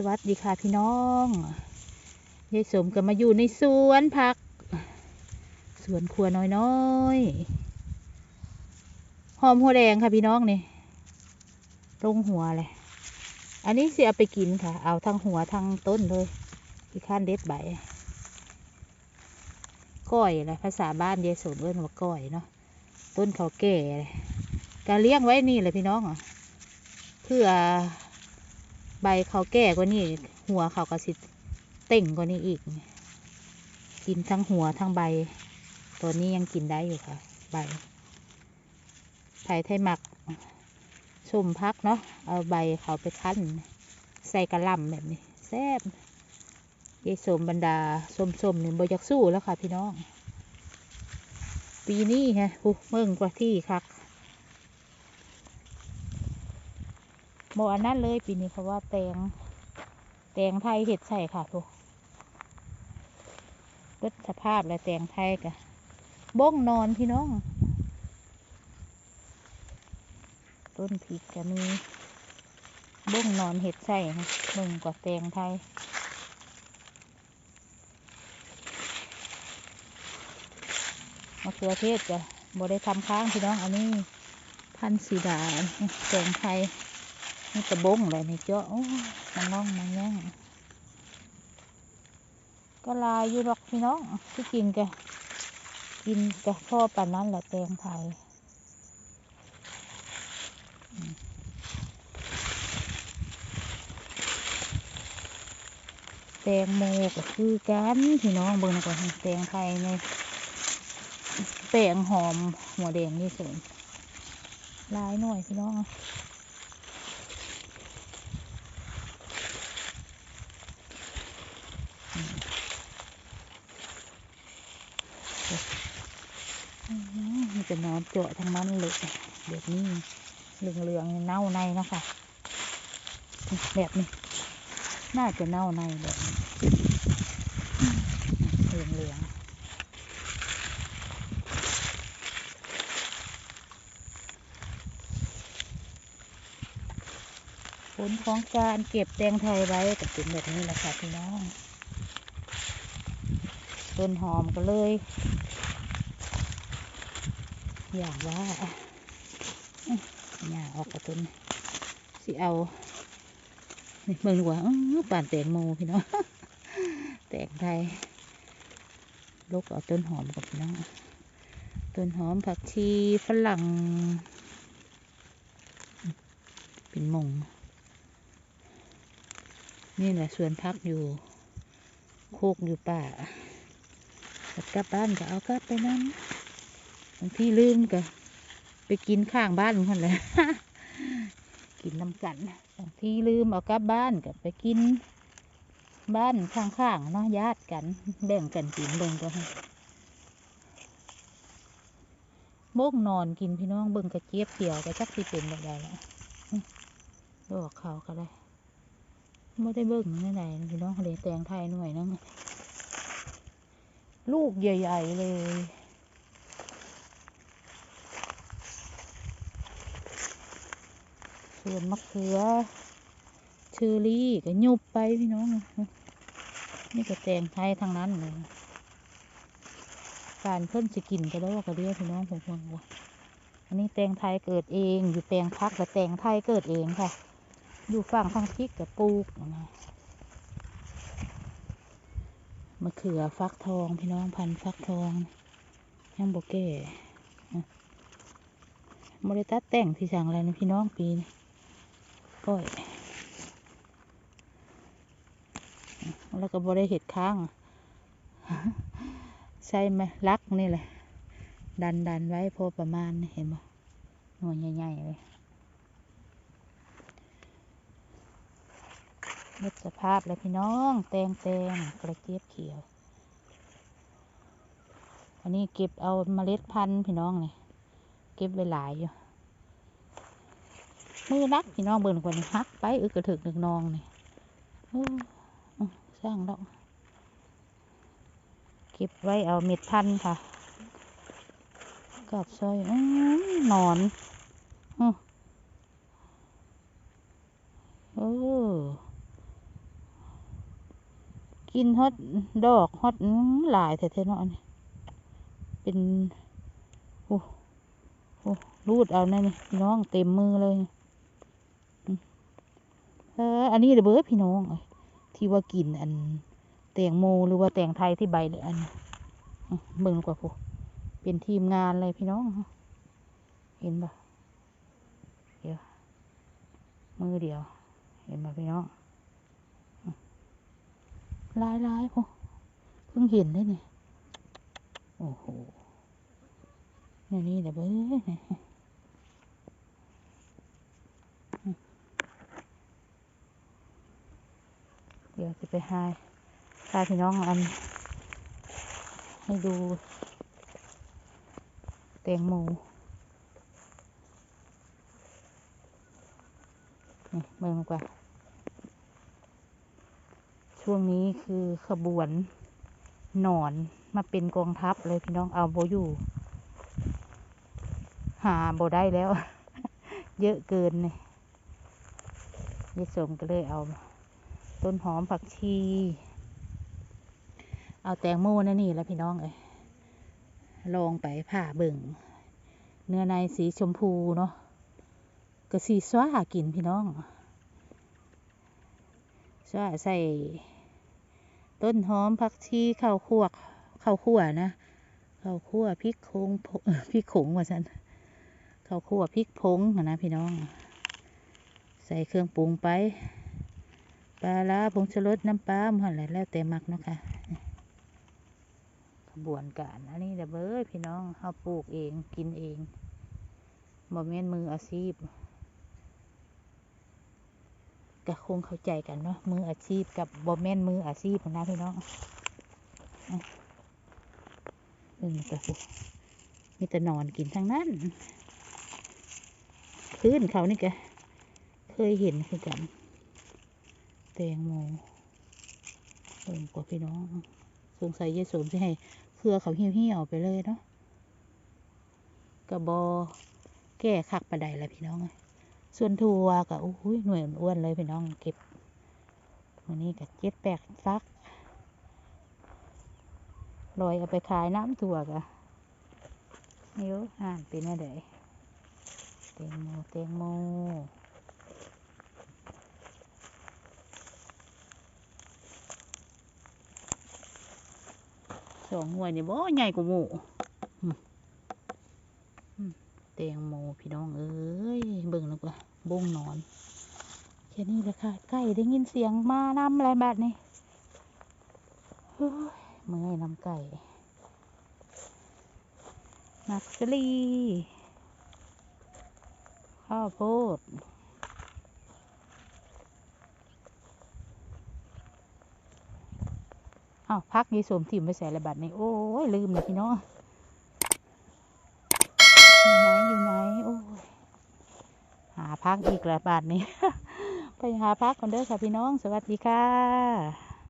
สวัสดีค่ะพี่น้องยายสมก็มาอยู่ในสวนผัก สวนครัวน้อยๆ หอมหัวแดงค่ะพี่น้องนี่ลงหัวเลย อันนี้เสิเอาไปกินค่ะ เอาทั้งหัวทั้งต้นเลยที่ข้านเด็ดใบ ก้อยอะไรภาษาบ้านยายสมเอิ้นว่าก้อยเนาะ ต้นเขาแก่เลยการเลี้ยงไว้นี่เลยพี่น้องอะเพื่อ บเขาแก่กว่านี้ หัวเขาก็สิเต่งกว่านี้อีก กินทั้งหัวทั้งใบ ตัวนี้ยังกินได้อยู่ค่ะ ใบไผ่ไทยหมักชมพักเนาะเอาใบเขาไปคั้น ใส่กระลำแบบนี้แซ่บยายสมบรรดาส้มๆนี่งบอยากสู้แล้วค่ะพี่น้อง ปีนี้ฮะผู้เมืองกว่าที่คัก โมอันนั้นเลยปีนี้เพราะว่าแตงแตงไทยเห็ดใส่ค่ะทุกรสสภาพและแตงไทยกะบ้งนอนพี่น้อง ต้นพริกจะมีบ้งนอนเห็ดใส่ค่ะหนึ่งกว่าแตงไทยมะเขือเทศจะบ่ได้ทำค้างพี่น้อง อันนี้ พันสีดาแตงไทย นี่กระบงอะไรนี่เจ้าโอ้มันน้องมันแย่งก็ลายอยู่หรอกพี่น้องที่กินกกินกพ่อปานนั้นแหละแตงไทยแตงโมก็คือกันพี่น้องเบิ่งก่อนแตงไทยในแปงหอมหัวแดงนี่ส่วนลายหน่อยพี่น้อง มันจะนอนเจาะทั้งนั้นเลยแบบนี้เหลืองเหลืองๆเน่าในนะคะแบบนี้ น่าจะเน่าในแบบนี้เหลืองเหลืองผลของการเก็บแตงไทยไว้ก็เป็นแบบนี้แหละค่ะพี่น้อง ต้นหอมก็เลย อย่าว่าอย่าออกกระตุนสิเอาเมืองหัวอื้อป่านแตงโมพี่น้องแตงไทยลูกเอาต้นหอมกับพี่น้องต้นหอมผักชีฝรั่ง เป็นมง นี่แหละสวนพักอยู่ โคกอยู่ป่า กลับบ้านก็เอากลับไปนั่น บางทีลืมก็ไปกินข้างบ้านมันแหละกินน้ำกันบางทีลืมเอากลับบ้านก็ไปกิน บ้านข้างๆเนาะญาติกัน แบ่งกันกินเบิ่งก็ให้โมกนอนกินพี่น้องเบิ่งกระเจี๊ยบเกี่ยวก็จักสิเป็นแบบใดแล้วดอกเขาก็ได้ไม่ได้เบิ่งในไหนพี่น้องเลยแตงไทยหน่วยนึงลูกใหญ่ ๆ เลย ส่วนมะเขือเชอรี่ก็ยุบไปพี่น้อง นี่ก็แตงไทยทางนั้นเลยการเพิ่นจะกินก็ได้วก็เรียกพี่น้องผมฟังว่าอันนี้แตงไทยเกิดเอง อยู่แปลงพักแต่แตงไทยเกิดเองค่ะ อยู่ฝั่งทางพริกกับปลูกนะมะเขือฟักทองพี่น้องพันฟักทองยังโบเก้บริตัดแต่งที่สั่งอะไรนะพี่น้องปีนี้ ก้อยแล้วก็บริเห็ดค้างใช่ไหมลักนี่แหละ ดันดันไว้พอประมาณเห็นบ่หน่วยใหญ่ๆเลยเม็ดสภาพเลยพี่น้องแตงแตงกระเจี๊ยบเขียว อันนี้เก็บเอาเมล็ดพันธุ์พี่น้องนี่เก็บไว้หลายอยู่ มือนักพี่น้องเบิ่งกว่านี้ฮักไปอึกกระถึกนึกนองนี่โอ้อื้อสร้างดอกเก็บไว้เอาเม็ดพันธุ์ค่ะกัดซอยอื้อนอนอื้อเออกินฮอตดอกฮอตหลายแต่เท่เนาะนี่เป็นโอ้โอ้รูดเอาแน่นี่น้องเต็มมือเลย เออ อันนี้เด้อเบิดพี่น้อง ที่ว่ากินอันแตงโมหรือว่าแตงไทยที่ใบเลยอันนี้อืมเบิ่งกว่าพวกเป็นทีมงานเลยพี่น้อง เห็นปะเดี๋ยว มือเดียว เห็นปะพี่น้องลายลายพวกเพิ่งเห็นได้เนี่ยโอ้โหนี่นี่เดเบ้ยนี่อืม เดี๋ยวจะไปหาพาพี่น้องอัน ให้ดูแตงโมนี่เบิ่งกว่า ช่วงนี้คือขบวนหนอนมาเป็นกองทัพเลยพี่น้องเอาโบอยู่ หาโบได้แล้ว เยอะเกินเนี่ยยายสมก็เลยเอา ต้นหอมผักชี เอาแตงโมนั่นนี่แล้วพี่น้องเอ้ยลองไปผ่าเบิ่ง เนื้อในสีชมพูเนาะก็สีสว้ากินพี่น้องสว้าใส่ต้นหอมผักชีข้าวคั่วข้าวคั่วนะข้าวคั่วพริกโคงพริกขงว่าฉันข้าวคั่วพริกผงนะพี่น้อง ใส่เครื่องปรุงไป ลาร้าผงชูรสน้ำปลาหมดและแล้วแต่มักเนาะค่ะขบวนการอันนี้เด้อเบ้ยพี่น้องเฮาปลูกเองกินเองบ่แม่นมืออาชีพก็คงเข้าใจกันเนาะมืออาชีพกับบ่แมนมืออาชีพนะพี่น้องอะเบิ่งกระปุกมีแต่นอนกินทั้งนั้นพื้นเขานี่แกเคยเห็นคือกัน แตงโมเบิ่งกว่าพี่น้อง สงสัยยายสมจะให้เครือเขาเหี่ยวๆไปเลยเนาะกระบอแก้คักประไดละพี่น้อง ส่วนทัวก็โอ้ยหน่วยอ้วนเลยพี่น้องเก็บวันนี้ก็เจ็ดแปดฟักลอยเอาไปขายน้ำถั่วกะนิ้วอ่านเป็นอะไรแตงโมแตงโม องหน่วยนี่บ่ใหญ่กว่าหมูแตงโมพี่น้องเอ้ยเบิ่งแล้วก็บงนอนแค่นี้แหละค่ะใกล้ได้ยินเสียงมาน้ำอะไรแบบนี้เฮ้ยเมื่อยน้ำไก่นักสลีข้าวโพด อ้าวพักยีสวมถิ่มไปใส่ระบาดนี่โอ้ยลืมเลยพี่น้องอยู่ไหนอยู่ไหนโอ้ยหาพักอีกระบาดนี้ ไปหาพักกันเด้อค่ะพี่น้อง สวัสดีค่ะ